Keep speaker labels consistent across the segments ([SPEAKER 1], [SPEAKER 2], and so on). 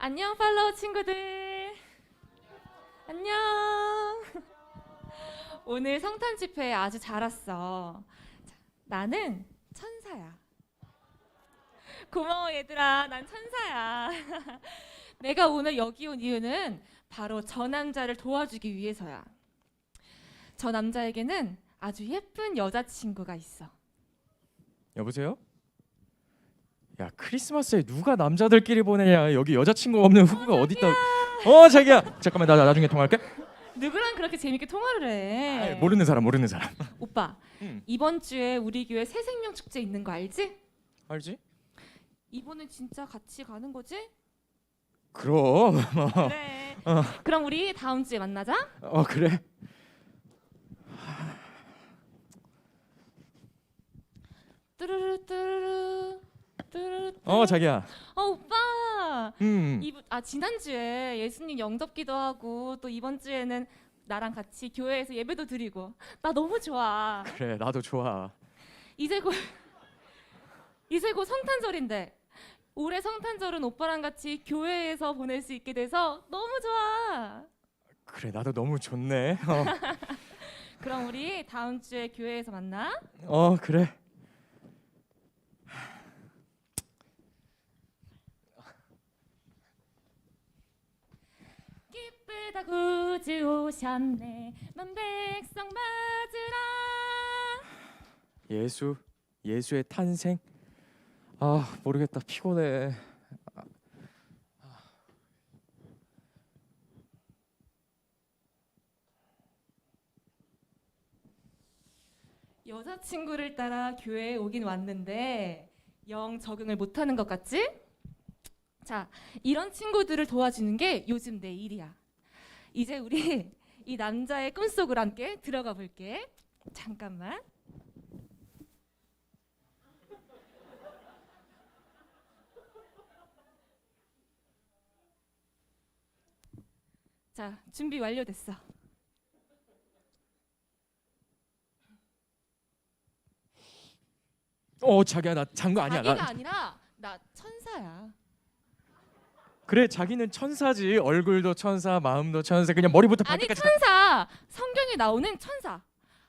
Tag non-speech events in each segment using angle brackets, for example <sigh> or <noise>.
[SPEAKER 1] 안녕 팔로우 친구들. 안녕. <laughs> 오늘 성탄 집회 아주 잘 왔어. 자, 나는 천사야. 고마워 얘들아. 난 천사야. <laughs> 내가 오늘 여기 온 이유는 바로 저 남자를 도와주기 위해서야. 저 남자에게는 아주 예쁜 여자친구가 있어.
[SPEAKER 2] 여보세요? 야 크리스마스에 누가 남자들끼리 보내냐 여기 여자친구 없는 후보가 어디 있다 어 자기야 잠깐만 나, 나 나중에 통화할게
[SPEAKER 1] 누구랑 그렇게 재밌게 통화를 해?
[SPEAKER 2] 아이, 모르는 사람 모르는 사람
[SPEAKER 1] 오빠
[SPEAKER 2] 응.
[SPEAKER 1] 이번 주에 우리 교회 새 생명 축제 있는 거 알지?
[SPEAKER 2] 알지?
[SPEAKER 1] 이번에 진짜 같이 가는 거지?
[SPEAKER 2] 그럼
[SPEAKER 1] 그래.
[SPEAKER 2] 어.
[SPEAKER 1] 그럼 우리 다음 주에 만나자.
[SPEAKER 2] 어 그래
[SPEAKER 1] 뚜루루 뚜루루 뚜루루.
[SPEAKER 2] 어 자기야
[SPEAKER 1] 어 오빠.
[SPEAKER 2] 음
[SPEAKER 1] 이아 지난 주에 예수님 영접기도 하고 또 이번 주에는 나랑 같이 교회에서 예배도 드리고 나 너무 좋아.
[SPEAKER 2] 그래 나도 좋아
[SPEAKER 1] 이제 곧 <laughs> 이제 곧 성탄절인데 올해 성탄절은 오빠랑 같이 교회에서 보낼 수 있게 돼서 너무 좋아.
[SPEAKER 2] 그래 나도 너무 좋네 어, <laughs>
[SPEAKER 1] 그럼 우리 다음 주에 교회에서 만나.
[SPEAKER 2] 어 그래
[SPEAKER 1] 기쁘다 구주 오셨네. 만 백성 맞으라.
[SPEAKER 2] 예수 예수의 탄생? 아 모르겠다. 피곤해.
[SPEAKER 1] 여자친구를 따라 교회에 오긴 왔는데 영 적응을 못하는 것 같지? 자 이런 친구들을 도와주는 게 요즘 내 일이야. 이제 우리 이 남자의 꿈속으로 함께 들어가 볼게. 잠깐만. 자 준비 완료됐어.
[SPEAKER 2] 어 자기야 나 장거 아니야.
[SPEAKER 1] 자기가
[SPEAKER 2] 나
[SPEAKER 1] 아니라 나 천사야.
[SPEAKER 2] 그래 자기는 천사지 얼굴도 천사 마음도 천사 그냥 머리부터
[SPEAKER 1] 아니
[SPEAKER 2] 발끝까지
[SPEAKER 1] 천사 성경에 나오는 천사.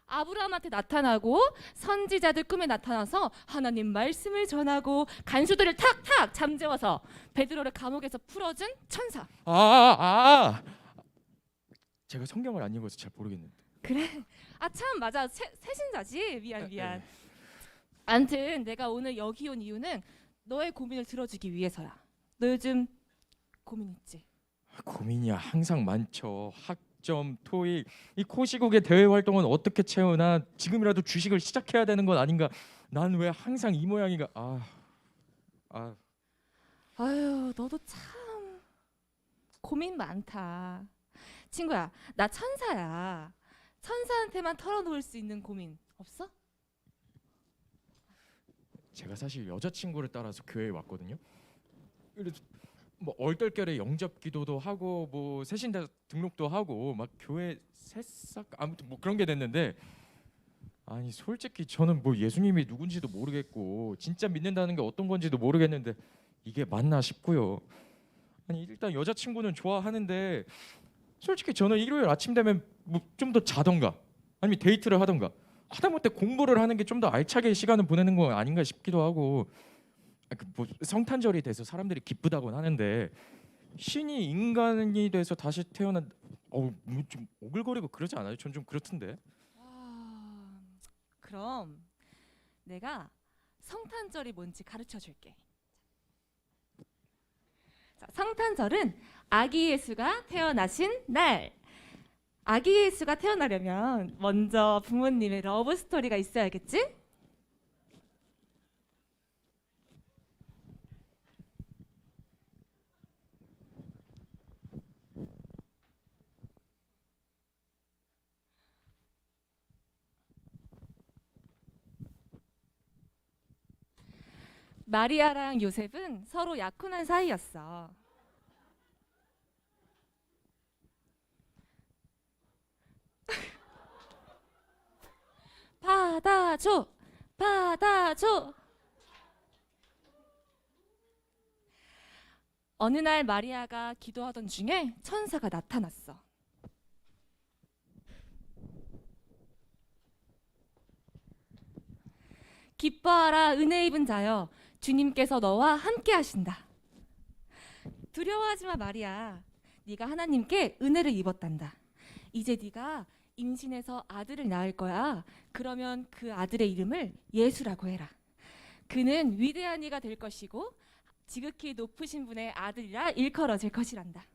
[SPEAKER 1] 아브라함한테 나타나고 선지자들 꿈에 나타나서 하나님 말씀을 전하고 간수들을 탁탁 잠재워서 베드로를 감옥에서 풀어준 천사.
[SPEAKER 2] 아, 아, 아. 제가 성경을 안 읽어서 잘 모르겠는데.
[SPEAKER 1] 그래. 아 참 맞아. 새, 새신자지. 미안
[SPEAKER 2] 네.
[SPEAKER 1] 미안. 암튼 내가 오늘 여기 온 이유는 너의 고민을 들어주기 위해서야. 너 요즘 고민 있지?
[SPEAKER 2] 고민이야 항상 많죠. 학점, 토익, 이 코시국의 대외 활동은 어떻게 채우나 지금이라도 주식을 시작해야 되는 건 아닌가. 난 왜 항상 이 모양인가. 아, 아,
[SPEAKER 1] 아유, 너도 참 고민 많다. 친구야, 나 천사야. 천사한테만 털어놓을 수 있는 고민 없어?
[SPEAKER 2] 제가 사실 여자친구를 따라서 교회에 왔거든요. 그래서 뭐 얼떨결에 영접 기도도 하고 뭐 새신자 등록도 하고 막 교회 새싹 아무튼 뭐 그런 게 됐는데 아니 솔직히 저는 뭐 예수님이 누군지도 모르겠고 진짜 믿는다는 게 어떤 건지도 모르겠는데 이게 맞나 싶고요. 아니 일단 여자친구는 좋아하는데 솔직히 저는 일요일 아침 되면 뭐 좀 더 자던가 아니면 데이트를 하던가 하다못해 공부를 하는 게 좀 더 알차게 시간을 보내는 거 아닌가 싶기도 하고 아, 그뭐 성탄절이 돼서 사람들이 기쁘다고는 하는데 신이 인간이 돼서 다시 태어난 어우 뭐좀 오글거리고 그러지 않아요? 전 좀 그렇던데.
[SPEAKER 1] 아, 그럼 내가 성탄절이 뭔지 가르쳐 줄게. 자, 성탄절은 아기 예수가 태어나신 날. 아기 예수가 태어나려면 먼저 부모님의 러브 스토리가 있어야겠지? 마리아랑 요셉은 서로 약혼한 사이였어. <laughs> 받아줘, 받아줘. 어느 날 마리아가 기도하던 중에 천사가 나타났어. 기뻐하라 은혜 입은 자여 주님께서 너와 함께 하신다. 두려워하지 마 마리아. 네가 하나님께 은혜를 입었단다. 이제 네가 임신해서 아들을 낳을 거야. 그러면 그 아들의 이름을 예수라고 해라. 그는 위대한 이가 될 것이고 지극히 높으신 분의 아들이라 일컬어질 것이란다.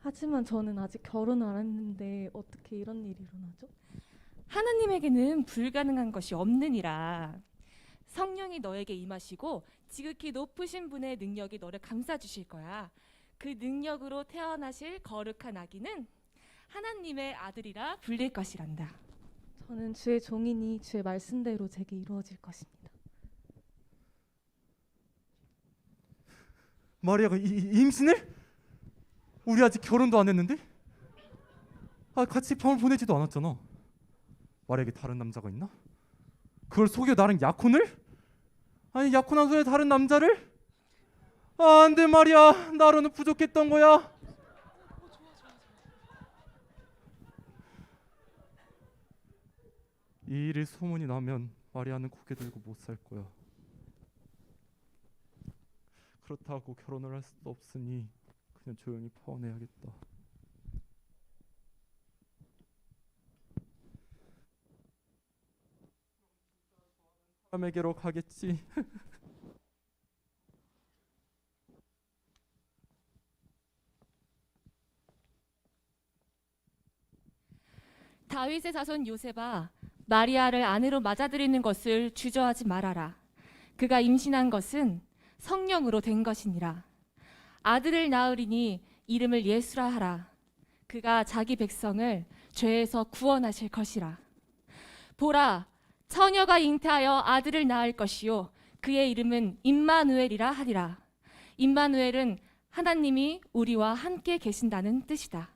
[SPEAKER 3] 하지만 저는 아직 결혼을 안 했는데 어떻게 이런 일이 일어나죠?
[SPEAKER 1] 하나님에게는 불가능한 것이 없느니라. 성령이 너에게 임하시고 지극히 높으신 분의 능력이 너를 감싸 주실 거야. 그 능력으로 태어나실 거룩한 아기는 하나님의 아들이라 불릴 것이란다.
[SPEAKER 3] 저는 주의 종이니 주의 말씀대로 제게 이루어질 것입니다.
[SPEAKER 4] 마리아가 이, 이- 임신을? 우리 아직 결혼도 안 했는데? 아 같이 밤을 보내지도 않았잖아. 마리아에게 다른 남자가 있나? 그걸 속여 나랑 약혼을? 아니 약혼한 손에 다른 남자를? 아, 안돼 마리아 나로는 부족했던 거야. 이 일이 소문이 나면 마리아는 고개 들고 못 살 거야. 그렇다고 결혼을 할 수도 없으니 그냥 조용히 파혼해야겠다. 사람에게로 가겠지. <laughs>
[SPEAKER 1] 다윗의 자손 요셉아 마리아를 아내로 맞아들이는 것을 주저하지 말아라. 그가 임신한 것은 성령으로 된 것이니라. 아들을 낳으리니 이름을 예수라 하라. 그가 자기 백성을 죄에서 구원하실 것이라. 보라 처녀가 잉태하여 아들을 낳을 것이요 그의 이름은 임마누엘이라 하리라. 임마누엘은 하나님이 우리와 함께 계신다는 뜻이다.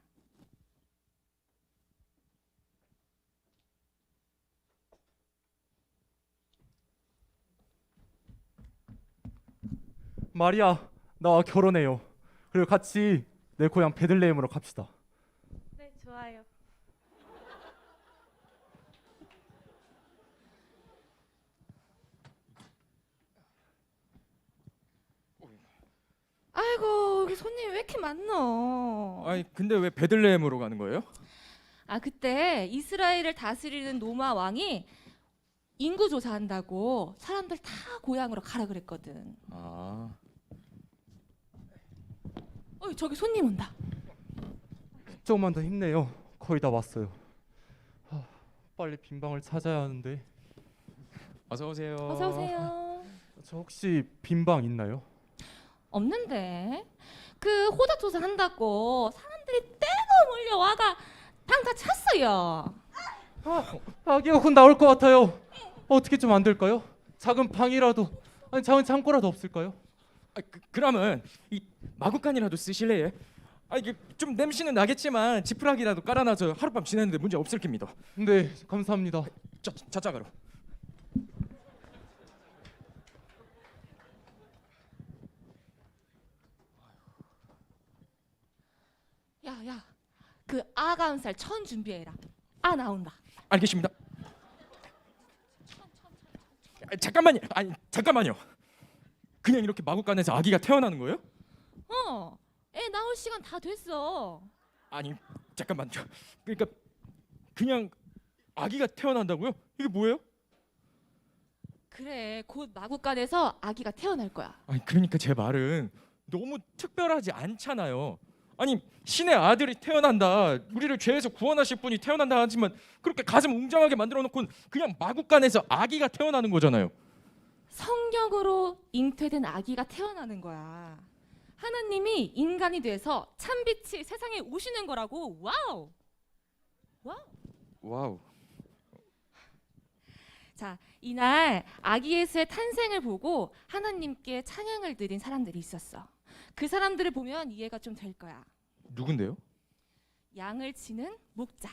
[SPEAKER 4] 마리아 나와 결혼해요. 그리고 같이 내 고향 베들레헴으로 갑시다.
[SPEAKER 3] 네, 좋아요.
[SPEAKER 1] 아이고 여기 손님이 왜 이렇게 많노?
[SPEAKER 2] 아니 근데 왜 베들레헴으로 가는 거예요?
[SPEAKER 1] 아 그때 이스라엘을 다스리는 노마 왕이 인구 조사한다고 사람들 다 고향으로 가라 그랬거든.
[SPEAKER 2] 아
[SPEAKER 1] 어 저기 손님 온다.
[SPEAKER 4] 조금만 더 힘내요. 거의 다 왔어요. 하, 빨리 빈 방을 찾아야 하는데
[SPEAKER 2] 어서 오세요.
[SPEAKER 1] 어서 오세요.
[SPEAKER 4] 저 혹시 빈 방 있나요?
[SPEAKER 1] 없는데 그 호적 조사 한다고 사람들이 떼고 몰려와가 방다 찼어요.
[SPEAKER 4] 아기가 곧 나올 것 같아요. 어떻게 좀 안 될까요? 작은 방이라도 아니 작은 창고라도 없을까요?
[SPEAKER 2] 아, 그, 그러면 이 마구간이라도 쓰실래요? 아 이게 좀 냄새는 나겠지만 지푸라기라도 깔아놔서 하룻밤 지내는데 문제 없을 겁니다.
[SPEAKER 4] 네 감사합니다.
[SPEAKER 2] 자, 자작으로.
[SPEAKER 1] 야야 그 아가운살 천 준비해라. 아 나온다.
[SPEAKER 2] 알겠습니다. 아, 잠깐만요. 아니 잠깐만요. 그냥 이렇게 마구간에서 아기가 태어나는 거예요?
[SPEAKER 1] 어. 애 나올 시간 다 됐어.
[SPEAKER 2] 아니 잠깐만요. 그러니까 그냥 아기가 태어난다고요? 이게 뭐예요?
[SPEAKER 1] 그래 곧 마구간에서 아기가 태어날 거야.
[SPEAKER 2] 아니 그러니까 제 말은 너무 특별하지 않잖아요. 아니 신의 아들이 태어난다. 우리를 죄에서 구원하실 분이 태어난다 하지만 그렇게 가슴 웅장하게 만들어 놓고 그냥 마구간에서 아기가 태어나는 거잖아요.
[SPEAKER 1] 성령으로 잉태된 아기가 태어나는 거야. 하나님이 인간이 돼서 참빛이 세상에 오시는 거라고. 와우. 와우.
[SPEAKER 2] 와우.
[SPEAKER 1] 자, 이날 아기 예수의 탄생을 보고 하나님께 찬양을 드린 사람들이 있었어. 그 사람들을 보면 이해가 좀 될 거야.
[SPEAKER 2] 누군데요?
[SPEAKER 1] 양을 치는 목자.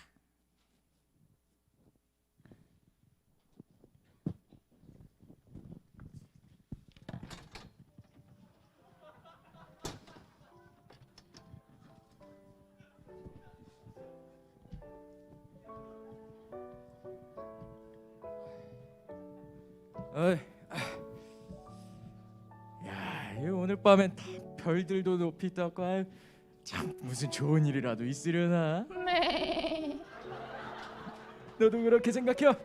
[SPEAKER 2] 어이, 아. 야, 오늘 밤엔 다 별들도 높이 아유, 참 무슨 좋은 일이라도 있으려나?
[SPEAKER 1] 네.
[SPEAKER 2] 너도 그렇게 생각해?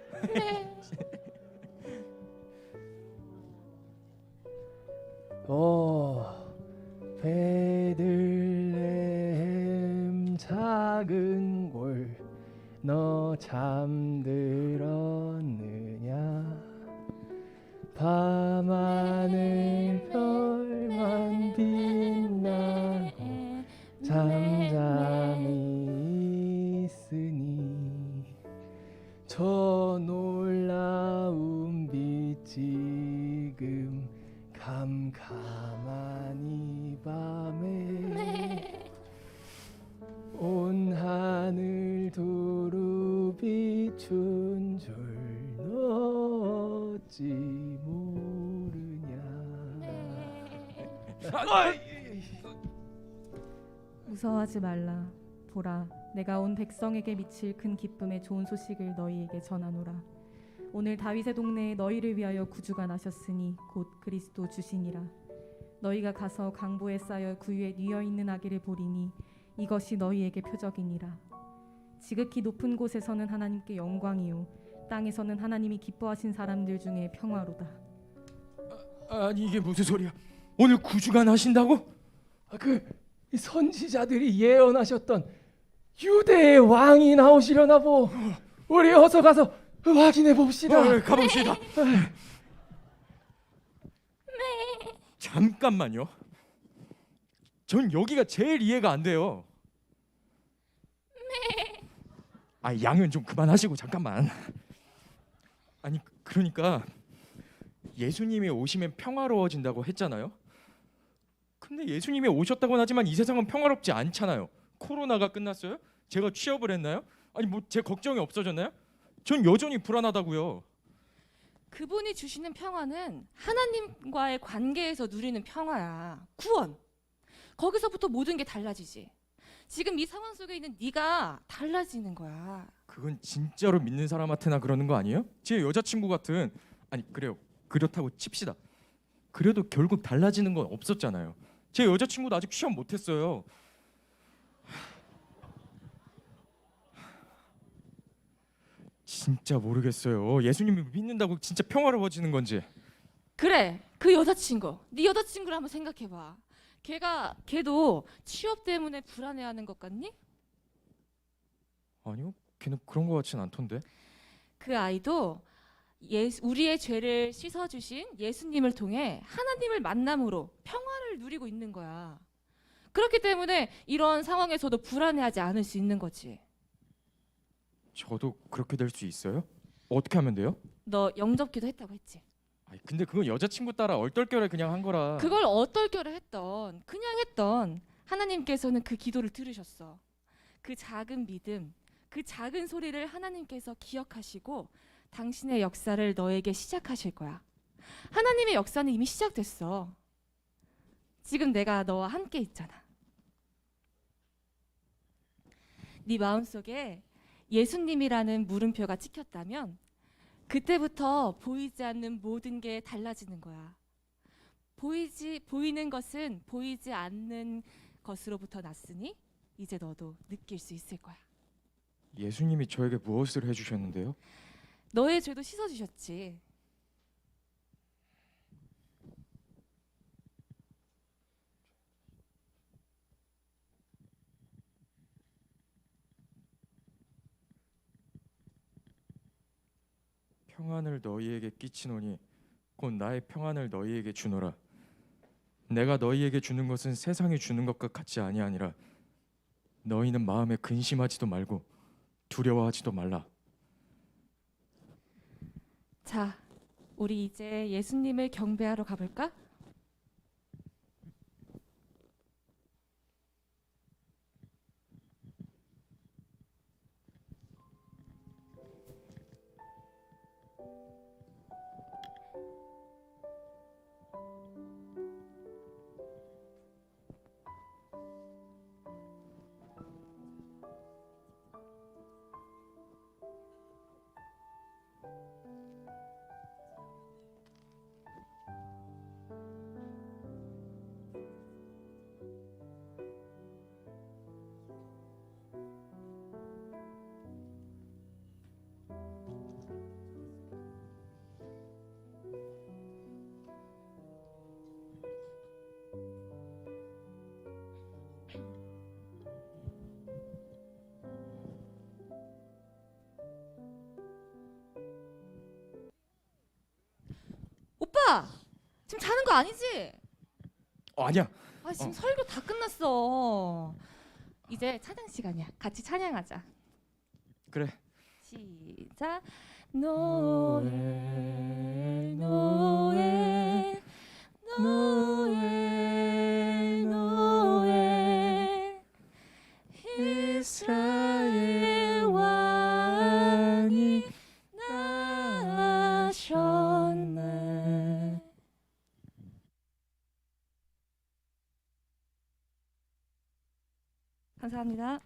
[SPEAKER 5] 오 <laughs> 베들레헴 작은 골 너 잠들었느냐 밤하늘 별 저 놀라운 빛 지금 캄캄한 이 밤에 <laughs> 온 하늘 두루 비춘 줄 어찌 모르냐.
[SPEAKER 3] 무서워하지 말라. 보라, 내가 온 백성에게 미칠 큰 기쁨의 좋은 소식을 너희에게 전하노라. 오늘 다윗의 동네에 너희를 위하여 구주가 나셨으니 곧 그리스도 주시니라. 너희가 가서 강보에 쌓여 구유에 뉘어 있는 아기를 보리니 이것이 너희에게 표적이니라. 지극히 높은 곳에서는 하나님께 영광이요 땅에서는 하나님이 기뻐하신 사람들 중에 평화로다.
[SPEAKER 2] 아니 이게 무슨 소리야? 오늘 구주가 나신다고?
[SPEAKER 5] 아, 그 선지자들이 예언하셨던 유대의 왕이 나오시려나 보 우리 어서 가서 확인해 봅시다
[SPEAKER 2] 어, 가봅시다. 잠깐만요. 전 여기가 제일 이해가 안 돼요. 아 양은 좀 그만하시고 잠깐만. 아니 그러니까 예수님이 오시면 평화로워진다고 했잖아요. 근데 예수님이 오셨다고는 하지만 이 세상은 평화롭지 않잖아요. 코로나가 끝났어요? 제가 취업을 했나요? 아니 뭐 제 걱정이 없어졌나요? 전 여전히 불안하다고요.
[SPEAKER 1] 그분이 주시는 평화는 하나님과의 관계에서 누리는 평화야. 구원. 거기서부터 모든 게 달라지지. 지금 이 상황 속에 있는 네가 달라지는 거야.
[SPEAKER 2] 그건 진짜로 믿는 사람한테나 그러는 거 아니에요? 제 여자친구 같은 아니 그래요 그렇다고 칩시다 그래도 결국 달라지는 건 없었잖아요 제 여자친구도 아직 시험 못했어요 진짜 모르겠어요 예수님을 믿는다고 진짜 평화로워지는 건지
[SPEAKER 1] 그래. 그 여자친구. 네 여자친구를 한번 생각해 봐. 걔가 걔도 취업 때문에 불안해하는 것 같니?
[SPEAKER 2] 아니요 걔는 그런 거 같진 않던데
[SPEAKER 1] 그 아이도 예, 우리의 죄를 씻어주신 예수님을 통해 하나님을 만남으로 평화를 누리고 있는 거야. 그렇기 때문에 이런 상황에서도 불안해하지 않을 수 있는 거지.
[SPEAKER 2] 저도 그렇게 될 수 있어요? 어떻게 하면 돼요?
[SPEAKER 1] 너 영접기도 했다고 했지.
[SPEAKER 2] 아니 근데 그건 여자친구 따라 얼떨결에 그냥 한 거라
[SPEAKER 1] 그걸 어떨결에 했던 그냥 했던 하나님께서는 그 기도를 들으셨어. 그 작은 믿음, 그 작은 소리를 하나님께서 기억하시고 당신의 역사를 너에게 시작하실 거야. 하나님의 역사는 이미 시작됐어. 지금 내가 너와 함께 있잖아. 네 마음속에 예수님이라는 물음표가 찍혔다면 그때부터 보이지 않는 모든 게 달라지는 거야. 보이지 보이는 것은 보이지 않는 것으로부터 났으니 이제 너도 느낄 수 있을 거야.
[SPEAKER 2] 예수님이 저에게 무엇을 해주셨는데요?
[SPEAKER 1] 너의 죄도 씻어 주셨지.
[SPEAKER 2] 평안을 너희에게 끼치노니 곧 나의 평안을 너희에게 주노라. 내가 너희에게 주는 것은 세상이 주는 것과 같지 아니하니라. 너희는 마음에 근심하지도 말고 두려워하지도 말라.
[SPEAKER 1] 자, 우리 이제 예수님을 경배하러 가볼까? 지금 자는 거 아니지?
[SPEAKER 2] 어, 아니야.
[SPEAKER 1] 아 지금
[SPEAKER 2] 어.
[SPEAKER 1] 설교 다 끝났어. 이제 찬양 시간이야. 같이 찬양하자.
[SPEAKER 2] 그래.
[SPEAKER 1] 시작. 노엘 노엘 감사합니다.